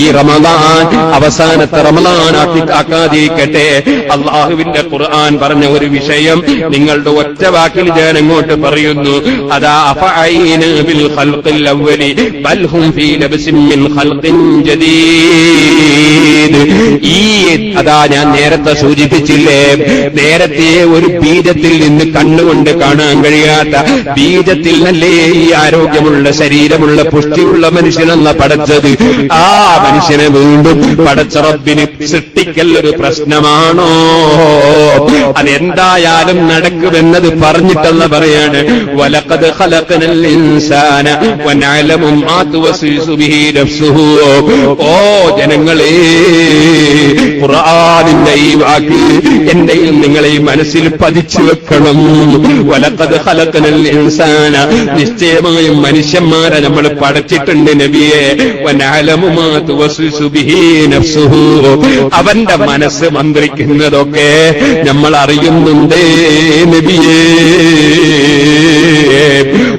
ഈ റമദാൻ അവസാനത്തെ റമദാൻ ആക്കി ആക്കാതിരിക്കട്ടെ അള്ളാഹുവിന്റെ ഖുർആൻ പറഞ്ഞ ഒരു വിഷയം നിങ്ങളുടെ ഒറ്റ വാക്കിൽ ഞാൻ അങ്ങോട്ട് പറയുന്നു. അതാ ബിൽ ഖൽഖിൽ അവലി ബൽ ഫീ മിൻ ഖൽഖിൻ ജദീദ്. ഈ അതാ ഞാൻ നേരത്തെ സൂചിപ്പിച്ചില്ലേ നേരത്തെ ഒരു ബീജത്തിൽ നിന്ന് കണ്ണുകൊണ്ട് കാണാൻ കഴിയാത്ത ബീജത്തിൽ നല്ലേ ഈ ആരോഗ്യമുള്ള ശരീരമുള്ള പുഷ്ടിയുള്ള മനുഷ്യനെന്ന പടച്ചത്. ആ മനുഷ്യനെ വീണ്ടും പടച്ചറബിന് സൃഷ്ടിക്കൽ ഒരു പ്രശ്നമാണോ അതെന്തായാലും നടക്കുമെന്നത് പറഞ്ഞിട്ടല്ല പറയാണ്. വലക്കത് ഖലഖനൽ ഇൻസാന ഓ ജനങ്ങളെ. ഖുർആനിന്റെ എന്റെയും നിങ്ങളെയും മനസ്സിൽ പതിച്ചു വെക്കണം. വലക്കത് ഖലഖനൽ ഇൻസാന. നിശ്ചയമായും മനുഷ്യന്മാരെ നമ്മൾ പടച്ചിട്ടുണ്ട് നബിയെ. അവന്റെ മനസ്സ് മന്ത്രിക്കുന്നതൊക്കെ നമ്മൾ അറിയുന്നുണ്ടേ നബിയേ.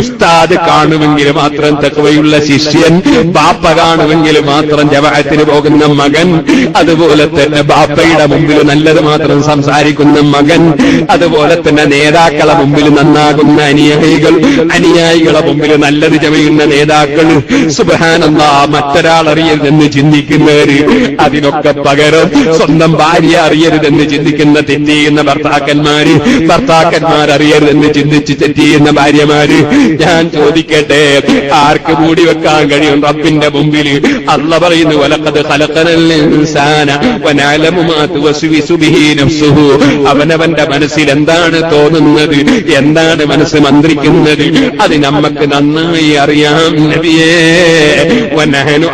ഉസ്താദ് കാണുമെങ്കിൽ മാത്രം തക്കവയുള്ള ശിഷ്യൻ ബാപ്പ കാണുമെങ്കിൽ മാത്രം ജവാഹത്തിന് പോകുന്ന മകൻ അതുപോലെ തന്നെ ബാപ്പയുടെ മുമ്പിൽ നല്ലത് മാത്രം സംസാരിക്കുന്ന മകൻ അതുപോലെ തന്നെ നേതാക്കളെ മുമ്പിൽ നന്നാകുന്ന അനുയായികൾ അനുയായികളെ മുമ്പിൽ നല്ലത് ചമയുന്ന നേതാക്കൾ. സുബാനന്ദ മറ്റൊരാൾ അറിയരുതെന്ന് ചിന്തിക്കുന്നവര് അതിനൊക്കെ പകരം സ്വന്തം ഭാര്യ അറിയരുതെന്ന് ചിന്തിക്കുന്ന തെറ്റിയുന്ന ഭർത്താക്കന്മാര് ഭർത്താക്കന്മാർ അറിയരുതെന്ന് ചിന്തിച്ച് തെറ്റിയുന്ന ചെയ്യുന്ന ഭാര്യമാര് ഞാൻ ചോദിക്കട്ടെ ആർക്ക് മൂടി വെക്കാൻ കഴിയും റബ്ബിന്റെ മുമ്പിൽ അള്ള പറയുന്നു വലക്കത് അവനവന്റെ മനസ്സിൽ എന്താണ് തോന്നുന്നത്? എന്താണ് മനസ്സ് മന്ത്രിക്കുന്നത്? അത് നമ്മക്ക് നന്നായി അറിയാം നബിയേ. വനഹനു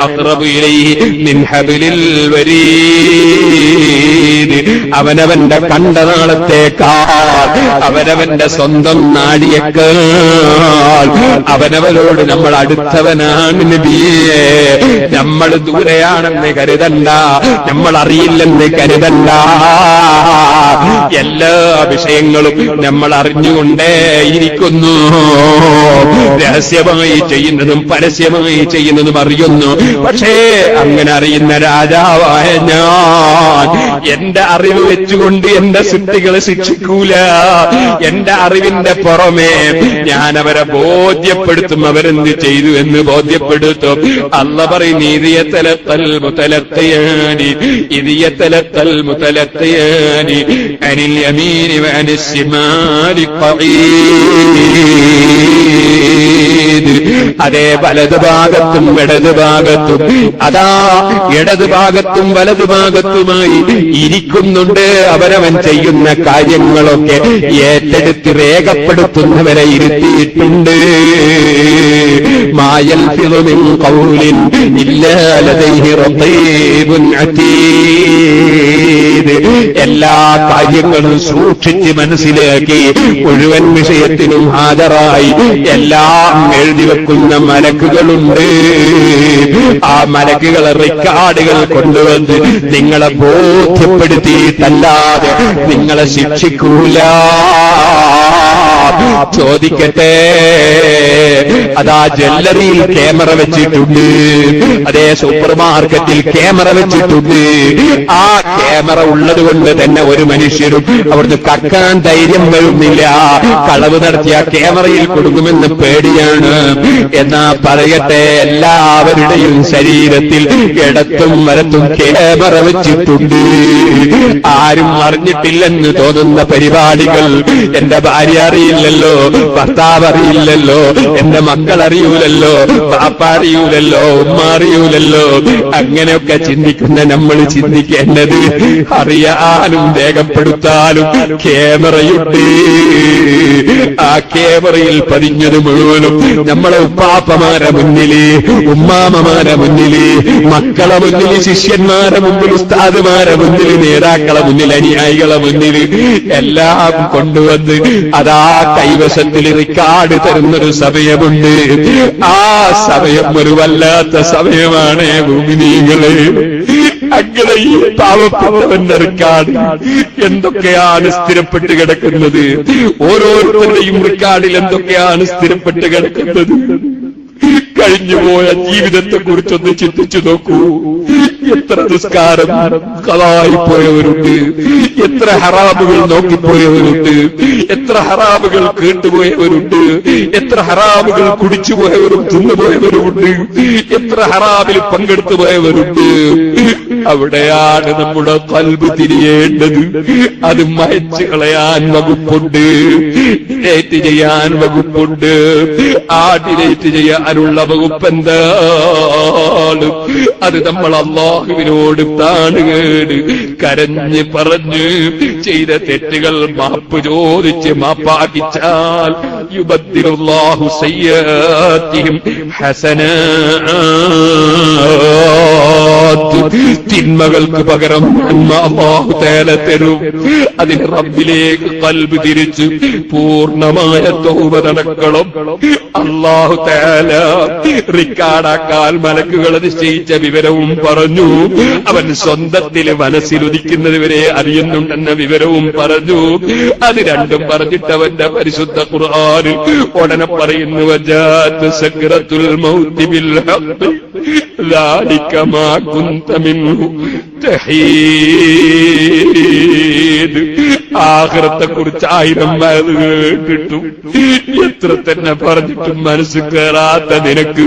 അവനവന്റെ കണ്ടനാളത്തേക്കാൾ അവനവന്റെ സ്വന്തം നാടിയേക്കാൾ അവനവനോട് നമ്മൾ അടുത്തവനാണ് നബിയേ. നമ്മൾ ദൂരെയാണെന്ന് കരുതണ്ട. നമ്മൾ അറിയില്ലെന്ന് കരുതണ്ട. എല്ലാ വിഷയങ്ങളും നമ്മൾ അറിഞ്ഞുകൊണ്ടേ ഇരിക്കുന്നു. രഹസ്യമായി ചെയ്യുന്നതും പരസ്യമായി ചെയ്യുന്നതും അറിയുന്നു. പക്ഷേ അങ്ങനെ അറിയുന്ന രാജാവായ ഞാൻ എന്റെ അറിവ് വെച്ചുകൊണ്ട് എന്റെ സൃഷ്ടികളെ ശിക്ഷിക്കൂല. എന്റെ അറിവിന്റെ പുറമേ ഞാൻ അവരെ ബോധ്യപ്പെടുത്തും അവരെന്ത് ചെയ്തു എന്ന് ബോധ്യപ്പെടുത്തും. അല്ല പറയും നീതിയത്തലത്തൽ മുതലത്തയാനി ഇതിയത്തലത്തൽ മുതലത്തയാനി അനിൽ യമീനി അനുശിമാരി അതേ വലതു ഭാഗത്തും ഇടതു ഭാഗത്തും അതാ ഇടതു ഭാഗത്തും വലതു ഭാഗത്തുമായി ഇരിക്കുന്നുണ്ട് അവരവൻ ചെയ്യുന്ന കാര്യങ്ങളൊക്കെ ഏറ്റെടുത്ത് രേഖപ്പെടുത്തുന്നവരെ ഇരുത്തിയിട്ടുണ്ട് മായൽ കൗലിൻ എല്ലാ കാര്യങ്ങളും സൂക്ഷിച്ച് മനസ്സിലാക്കി മുഴുവൻ വിഷയത്തിനും ഹാജരായി എല്ലാം എഴുതി വെക്കുന്ന മലക്കുകളുണ്ട്. ആ മലക്കുകളെ റെക്കാർഡുകൾ കൊണ്ടുവന്ന് നിങ്ങളെ ബോധ്യപ്പെടുത്തിയിട്ടല്ലാതെ നിങ്ങളെ ശിക്ഷിക്കൂല. ചോദിക്കട്ടെ. അതാ ജ്വല്ലറിയിൽ ക്യാമറ വെച്ചിട്ടുണ്ട്. അതേ സൂപ്പർ മാർക്കറ്റിൽ ക്യാമറ വെച്ചിട്ടുണ്ട്. ആ ക്യാമറ ഉള്ളത് കൊണ്ട് തന്നെ ഒരു മനുഷ്യരും അവിടുന്ന് കക്കാൻ ധൈര്യം വരുന്നില്ല. കളവ് നടത്തിയ ക്യാമറയിൽ കൊടുക്കുമെന്ന് പേടിയാണ്. എന്നാ പറയട്ടെ എല്ലാവരുടെയും ശരീരത്തിൽ ഇടത്തും വലത്തും ക്യാമറ വെച്ചിട്ടുണ്ട്. ആരും അറിഞ്ഞിട്ടില്ലെന്ന് തോന്നുന്ന പരിപാടികൾ എന്റെ ഭാര്യ അറിയില്ലല്ലോ. ഭർത്താവ് അറിയില്ലല്ലോ എന്റെ മക്കൾ അറിയൂലല്ലോ പാപ്പ അറിയൂലല്ലോ ഉമ്മ അറിയൂലല്ലോ അങ്ങനെയൊക്കെ ചിന്തിക്കുന്ന നമ്മൾ ചിന്തിക്കേണ്ടത് അറിയാനും രേഖപ്പെടുത്താനും ക്യാമറയുണ്ട്. ആ ക്യാമറയിൽ പതിഞ്ഞത് മുഴുവനും നമ്മളെ ഉപ്പാപ്പമാരെ മുന്നിൽ ഉമ്മാമമാരെ മുന്നിൽ മക്കളെ മുന്നിൽ ശിഷ്യന്മാരെ മുമ്പിൽ ഉസ്താദുമാരെ മുന്നിൽ നേതാക്കളെ മുന്നിൽ അനുയായികളെ മുന്നിൽ എല്ലാം കൊണ്ടുവന്ന് അതാ കൈവശത്തിൽ റിക്കാർഡ് തരുന്നൊരു സമയമുണ്ട്. ആ സമയം ഒരു വല്ലാത്ത സമയമാണ് ഭൂമിനീകൾ അങ്ങനെ ഈ പാവപ്പെട്ടവന്റെ റിക്കാർഡ് എന്തൊക്കെയാണ് സ്ഥിരപ്പെട്ട് കിടക്കുന്നത്? ഓരോരുത്തരുടെയും റിക്കാർഡിൽ എന്തൊക്കെയാണ് സ്ഥിരപ്പെട്ട് കിടക്കുന്നത്? കഴിഞ്ഞുപോയ ജീവിതത്തെ കുറിച്ചൊന്ന് ചിന്തിച്ചു നോക്കൂ. എത്ര നിസ്കാരം കഥായിപ്പോയവരുണ്ട് എത്ര ഹറാമുകൾ നോക്കിപ്പോയവരുണ്ട്? എത്ര ഹറാമുകൾ കേട്ടുപോയവരുണ്ട്? എത്ര ഹറാബുകൾ കുടിച്ചു പോയവരും തിന്നുപോയവരുമുണ്ട്? എത്ര ഹറാബിൽ പങ്കെടുത്തു പോയവരുണ്ട് അവിടെയാണ് നമ്മുടെ കൽബ് തിരിയേണ്ടത്. അത് മയച്ചു കളയാൻ വകുപ്പുണ്ട്. ഡിലേറ്റ് ചെയ്യാൻ വകുപ്പുണ്ട്. ആ ഡിലേറ്റ് ചെയ്യാനുള്ള വകുപ്പ് എന്താണ് അത് നമ്മൾ അള്ളാഹുവിനോട് താണുകേട് കരഞ്ഞ് പറഞ്ഞ് ചെയ്ത തെറ്റുകൾ മാപ്പ് ചോദിച്ച് മാപ്പാക്കിച്ചാൽ യുബദ്ദിറുല്ലാഹു സയ്യാത്തിഹിം ഹസനാത്ത് തിന്മകൾക്ക് പകരം നന്മ അള്ളാഹു തേല തരും. അതിന് റബ്ബിലേക്ക് കൽബ് തിരിച്ച് പൂർണമായ തൗബ നടക്കണം. അള്ളാഹു തേല റിക്കാർഡാക്കാൻ മലക്കുകൾ നിശ്ചയിച്ച വിവരവും പറഞ്ഞു. അവൻ സ്വന്തത്തിൽ മനസ്സിലുദിക്കുന്നതുവരെ അറിയുന്നുണ്ടെന്ന വിവരവും പറഞ്ഞു. അത് രണ്ടും പറഞ്ഞിട്ടവന്റെ പരിശുദ്ധ ഖുർആൻ ഉടനെ പറയുന്നു വജാത്ത് സക്രത്തുൽ മൗത്തി ബിൽ ഹഖ് ذلك ما كنت منه تحيد ആഹ്റത്തെ കുറിച്ച് ആയിരം മരുന്ന് കേട്ടിട്ടും എത്ര തന്നെ പറഞ്ഞിട്ടും മനസ്സ് കയറാത്ത നിനക്ക്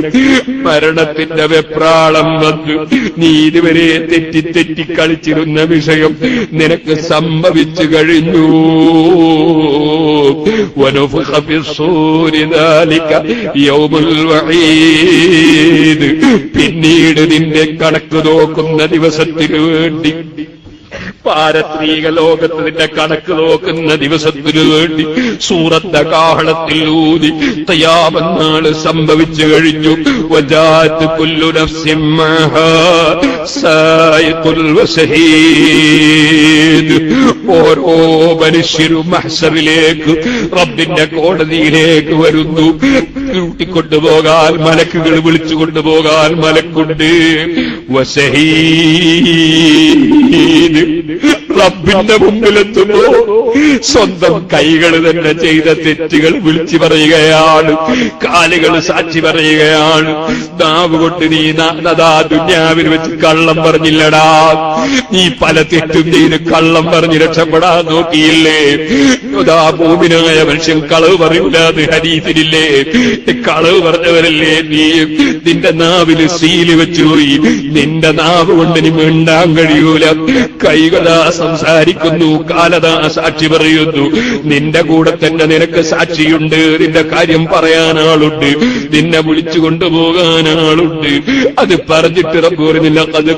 മരണത്തിന്റെ വെപ്രാളം വന്നു. നീ ഇതുവരെ തെറ്റി തെറ്റി കളിച്ചിരുന്ന വിഷയം നിനക്ക് സംഭവിച്ചു കഴിഞ്ഞു. പിന്നീട് നിന്റെ കണക്ക് നോക്കുന്ന ദിവസത്തിനു വേണ്ടി പാരത്രീക ലോകത്ത് നിന്റെ കണക്ക് നോക്കുന്ന ദിവസത്തിനു വേണ്ടി സൂറത്ത കാഹളത്തിൽ ഊതി തയ്യാമെന്നാൾ സംഭവിച്ചു കഴിഞ്ഞു. വജാത്ത് ഓരോ മനുഷ്യരും മഹ്സറിലേക്ക് റബ്ബിന്റെ കോടതിയിലേക്ക് വരുന്നു. കൂട്ടിക്കൊണ്ടുപോകാൻ മലക്കുകൾ വിളിച്ചു കൊണ്ടുപോകാൻ മലക്കുണ്ട് റബ്ബിന്റെ മുമ്പിലെത്തുമ്പോ സ്വന്തം കൈകൾ തന്നെ ചെയ്ത തെറ്റുകൾ വിളിച്ചു പറയുകയാണ്. കാലുകൾ സാക്ഷി പറയുകയാണ്. നാവ് കൊണ്ട് നീ നദാ ദുന്യാവിൽ വെച്ച് കള്ളം പറഞ്ഞില്ലടാ. നീ പല തെറ്റും ചെയ്ത് കള്ളം പറഞ്ഞ് രക്ഷപ്പെടാൻ നോക്കിയില്ലേ? ഭൂമിനായ മനുഷ്യൻ കളവ് പറയൂലാത് ഹരീതിലില്ലേ കളവ് പറഞ്ഞവരല്ലേ നീ? നിന്റെ നാവിൽ സീൽ വെച്ചുപോയി നിന്റെ നാവ് കൊണ്ട് നീ മിണ്ടാൻ കഴിയൂല. കൈകളാ സംസാരിക്കുന്നു കാലതാ സാക്ഷി പറയുന്നു. നിന്റെ കൂടെ തന്നെ നിനക്ക് സാക്ഷിയുണ്ട്. നിന്റെ കാര്യം പറയാൻ ആളുണ്ട്. നിന്നെ വിളിച്ചു കൊണ്ടുപോകാൻ ആളുണ്ട്. അത് പറഞ്ഞിട്ട് റബ്ബൂറിനില്ല അത്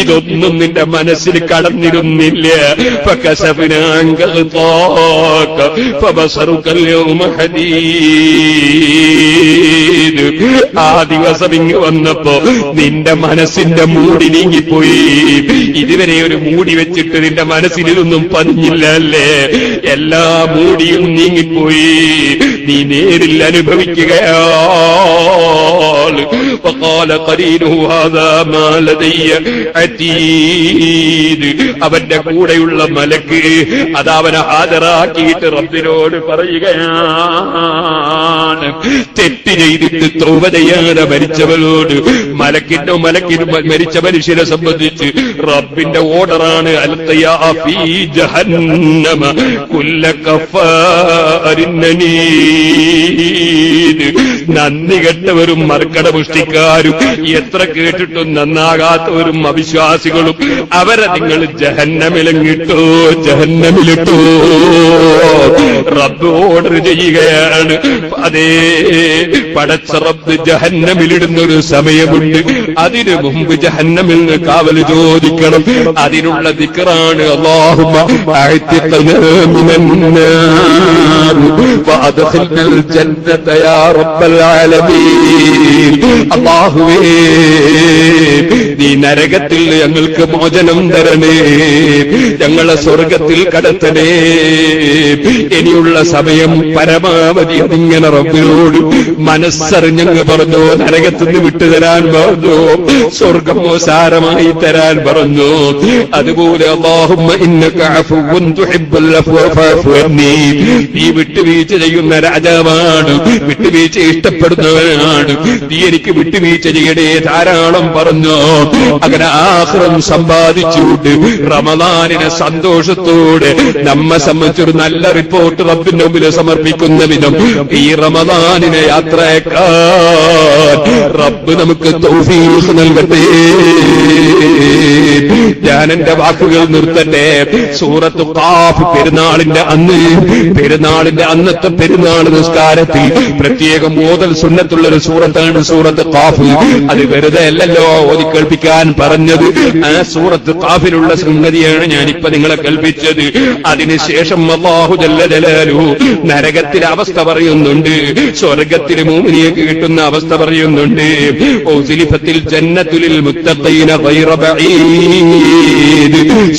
ഇതൊന്നും നിന്റെ മനസ്സിൽ കടന്നിരുന്നില്ല. فكشفناك غطاك فبصرك اليوم حديد ആ ദിവസം ഇങ്ങ് വന്നപ്പോ നിന്റെ മനസ്സിന്റെ മൂടി നീങ്ങിപ്പോയി ഇതുവരെ ഒരു മൂടി വെച്ചിട്ട് നിന്റെ മനസ്സിൽ ഇതൊന്നും പതിഞ്ഞില്ല അല്ലേ എല്ലാ മൂടിയും നീങ്ങിപ്പോയി നീ നേരിൽ അനുഭവിക്കുകയാണ് അവന്റെ കൂടെയുള്ള മലക്ക് അതാവനെ ഹാജരാക്കിയിട്ട് റബ്ബിനോട് പറയുകയാണ്. തെറ്റ് ചെയ്തിട്ട് തോവ ചെയ്യാതെ മരിച്ചവരോട് മലക്കിന്റെ മലക്കിന് മരിച്ച മനുഷ്യനെ സംബന്ധിച്ച് റബ്ബിന്റെ ഓർഡറാണ് അൽത്തയാ ഫീ ജഹന്നമ. കുല്ല കഫ അരിന്നനീ. നന്ദി കെട്ടവരും മർക്കട പുഷ്ടിക്കാരും. എത്ര കേട്ടിട്ടും നന്നാകാത്തവരും അവിശ്വാസികളും. അവരെ നിങ്ങൾ ജഹന്നമിലങ്ങിട്ടോ ജഹന്നമിലിട്ടോ. റബ്ബ് ഓർഡർ ചെയ്യുകയാണ്. അതേ പടച്ച റബ്ബ് ജഹന്നമിലിടുന്ന ഒരു സമയമുണ്ട്. അതിനു മുമ്പ് ജഹന്നമിൽ നിന്ന് കാവൽ ചോദിക്കണം. അതിനുള്ള ദിക്കറാണ് അള്ളാഹുമ്മ അഅ്തിഖ്നാ അദ്ഖിൽനൽ റബ്ബൽ ആലമീൻ. അല്ലാഹുവേ നീ നരകത്തിൽ ഞങ്ങൾക്ക് മോചനം തരണേ. ഞങ്ങളെ സ്വർഗത്തിൽ കടത്തണേ. ഇനിയുള്ള സമയം പരമാവധി അതിങ്ങനെ റബ്ബിനോട് മനസ്സറിഞ്ഞങ്ങ് പറഞ്ഞു നരകത്തിൽ നിന്ന് വിട്ടുതരാൻ പറഞ്ഞു സ്വർഗമോ സാരമായി തരാൻ പറഞ്ഞു. അതുപോലെ അള്ളാഹുമ്മ നീ വിട്ടുവീഴ്ച ചെയ്യുന്ന രാജാവാണ്. വിട്ടുവീഴ്ച ഇഷ്ടപ്പെടുന്നവനാണ്. നീ എനിക്ക് വിട്ടുവീഴ്ച ചെയ്യടേ ധാരാളം പറഞ്ഞു. അങ്ങനെ ആഹ്റം സമ്പാദിച്ചുകൊണ്ട് റമദാനിനെ സന്തോഷത്തോടെ നമ്മെ സംബന്ധിച്ചൊരു നല്ല റിപ്പോർട്ട് റബ്ബിന്റെ മുമ്പിൽ സമർപ്പിക്കുന്ന വിധം ഈ റമദാനിനെ യാത്രയേക്കാൻ റബ്ബ് നമുക്ക് തൗഫീഖ് നൽകട്ടെ. ഞാൻ എന്റെ വാക്കുകൾ നിർത്തട്ടെ. സൂറത്ത് കാഫ് പെരുന്നാളിന്റെ അന്ന് പെരുന്നാളിന്റെ അന്നത്തെ പെരുന്നാൾ നിസ്കാരത്തിൽ പ്രത്യേകം ഓതൽ സുന്നത്തുള്ള ഒരു സൂറത്താണ് സൂറത്ത് കാഫ് അത് വെറുതെ അല്ലല്ലോ ഓതി കേൾപ്പിക്കാൻ പറഞ്ഞത്. ആ സൂറത്ത് കാഫിലുള്ള സംഗതിയാണ് ഞാനിപ്പോ നിങ്ങളെ കൽപ്പിച്ചത് അതിനുശേഷം അള്ളാഹു ജല്ല ജലാലു നരകത്തിലെ അവസ്ഥ പറയുന്നുണ്ട്. സ്വർഗത്തിലെ മൂമിനിയെ കിട്ടുന്ന അവസ്ഥ പറയുന്നുണ്ട്. ജന്നത്തുലിൽ മുത്തഖീന ഗൈറ ബഈദ്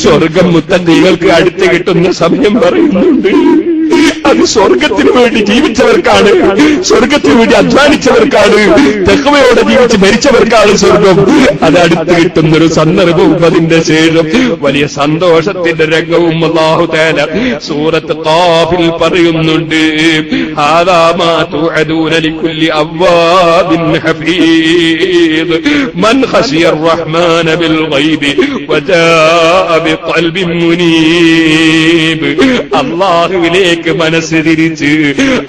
സ്വർഗം നിങ്ങൾക്ക് അടുത്ത് കിട്ടുന്ന സമയം പറയുന്നുണ്ട്. അത് സ്വർഗത്തിന് വേണ്ടി ജീവിച്ചവർക്കാണ് സ്വർഗത്തിന് വേണ്ടി അധ്വാനിച്ചവർക്കാണ് തെഹവയോടെ ജീവിച്ച് മരിച്ചവർക്കാണ് സ്വർഗം അത് അടുത്ത് കിട്ടുന്ന ഒരു സന്ദർഭവും അതിന്റെ ശേഷം വലിയ സന്തോഷത്തിന്റെ രംഗവും അള്ളാഹു തേല സൂറത്ത് കാഫിൽ പറയുന്നുണ്ട് ഹാദാ മാ തുഅദൂന ലികുല്ലി അവ്വാബിൻ ഹഫീദ് മൻ ഖശിയ الرحمن بالغيب وجاء بقلب منيب അള്ളാഹുവിലേക്ക് മനസ്സ്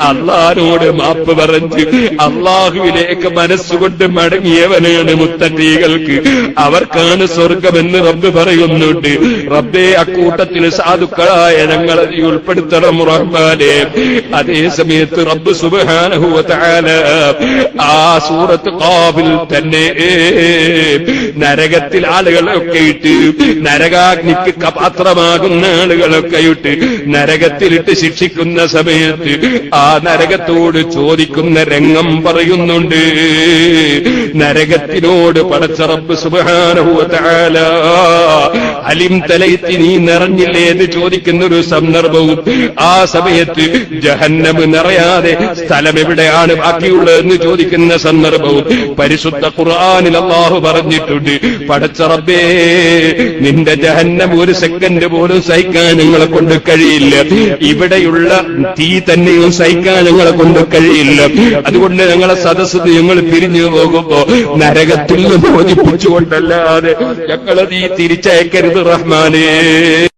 അള്ളാഹിനോട് മാപ്പ് പറഞ്ഞ് അള്ളാഹുവിലേക്ക് മനസ്സുകൊണ്ട് മടങ്ങിയവനാണ് മുത്തക്കീകൾക്ക് അവർക്കാണ് സ്വർഗമെന്ന് റബ്ബ് പറയുന്നുണ്ട്. റബ്ബേ അക്കൂട്ടത്തിൽ സാധുക്കളായ ഞങ്ങളെ നീ ഉൾപ്പെടുത്തണം റഹ്മാനെ. അതേ സമയത്ത് റബ്ബ് തആല ആ സൂറത്ത് കാവിൽ തന്നെ നരകത്തിൽ ആളുകളൊക്കെ ഇട്ട് നരകാഗ്നിക്ക് പാത്രമാകുന്ന ആളുകളൊക്കെ ഇട്ട് നരകത്തിലിട്ട് ശിക്ഷിക്കുന്ന സമയത്ത് ആ നരകത്തോട് ചോദിക്കുന്ന രംഗം പറയുന്നുണ്ട്. നരകത്തിനോട് പടച്ചറപ്പ് സുബാനുഭവത്താല അലിം തലയത്തി നീ നിറഞ്ഞില്ലേ എന്ന് ചോദിക്കുന്ന ഒരു സന്ദർഭവും ആ സമയത്ത് ജഹന്നമ് നിറയാതെ സ്ഥലം എവിടെയാണ് ബാക്കിയുള്ളത് എന്ന് ചോദിക്കുന്ന സന്ദർഭവും പരിശുദ്ധ ഖുർആാനിൽ അള്ളാഹു പറഞ്ഞിട്ടുണ്ട്. പടച്ചറബേ നിന്റെ ജഹന്നം ഒരു സെക്കൻഡ് പോലും സഹിക്കാൻ നിങ്ങളെ കൊണ്ട് കഴിയില്ല. ഇവിടെയുള്ള തീ തന്നെയും സഹിക്കാൻ ഞങ്ങളെ കൊണ്ട് കഴിയില്ല. അതുകൊണ്ട് ഞങ്ങളെ സദസ്സ് ഞങ്ങൾ പിരിഞ്ഞു പോകുമ്പോ നരകത്തിൽ മോചിപ്പിച്ചുകൊണ്ടല്ലാതെ ഞങ്ങളെ നീ തിരിച്ചയക്കരുത് റഹ്മാനേ.